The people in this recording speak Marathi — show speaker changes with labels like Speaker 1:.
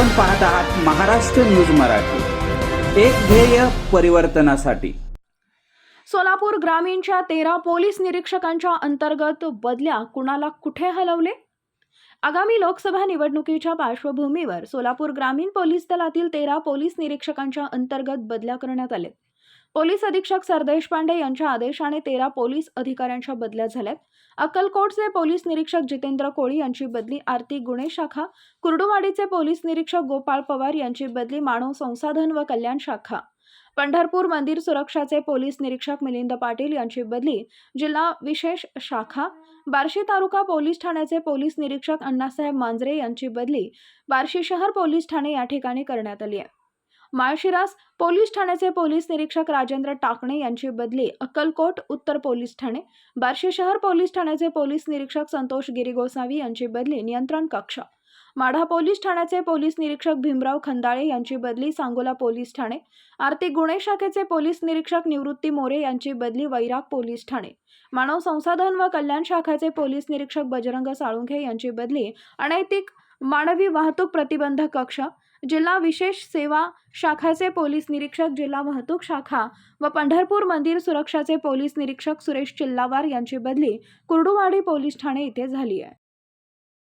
Speaker 1: आपण पाहत आहात महाराष्ट्र न्यूज मराठी. एक ध्येय परिवर्तनासाठी.
Speaker 2: सोलापूर ग्रामीणच्या तेरा पोलीस निरीक्षकांच्या अंतर्गत बदल्या कुणाला कुठे हलवले? आगामी लोकसभा निवडणुकीच्या पार्श्वभूमीवर सोलापूर ग्रामीण पोलीस दलातील तेरा पोलीस निरीक्षकांच्या अंतर्गत बदल्या करण्यात आल्या पोलीस अधीक्षक सरदेश पांडे यांच्या आदेशाने तेरा पोलीस अधिकाऱ्यांच्या बदल्या झाल्यात. अक्कलकोटचे पोलीस निरीक्षक जितेंद्र कोळी यांची बदली आरती गुणे शाखा कुर्डुवाडीचे पोलीस निरीक्षक गोपाळ पवार यांची बदली मानव संसाधन व कल्याण शाखा. पंढरपूर मंदिर सुरक्षाचे पोलीस निरीक्षक मिलिंद पाटील यांची बदली जिल्हा विशेष शाखा. बार्शी तालुका पोलीस ठाण्याचे पोलीस निरीक्षक अण्णासाहेब मांजरे यांची बदली बार्शी शहर पोलीस ठाणे या ठिकाणी करण्यात आली आहे. माळशिरास पोलीस ठाण्याचे पोलीस निरीक्षक राजेंद्र टाकणे यांची बदली अक्कलकोट उत्तर पोलीस ठाणे बार्शी शहर पोलीस ठाण्याचे पोलीस निरीक्षक संतोष गिरी गोसावी यांची बदली नियंत्रण कक्ष. माढा पोलीस ठाण्याचे पोलीस निरीक्षक भीमराव खंदाळे यांची बदली सांगोला पोलीस ठाणे आर्थिक गुन्हे शाखेचे पोलीस निरीक्षक निवृत्ती मोरे यांची बदली वैराग पोलीस ठाणे. मानव संसाधन व कल्याण शाखाचे पोलीस निरीक्षक बजरंग साळुंखे यांची बदली अनैतिक मानवी वाहतूक प्रतिबंधक कक्ष जिल्हा विशेष सेवा शाखाचे पोलीस निरीक्षक जिल्हा वाहतूक शाखा व पंढरपूर मंदिर सुरक्षाचे पोलीस निरीक्षक सुरेश चिल्लावार यांची बदली कुर्डुवाडी पोलीस ठाणे इथे झाली आहे.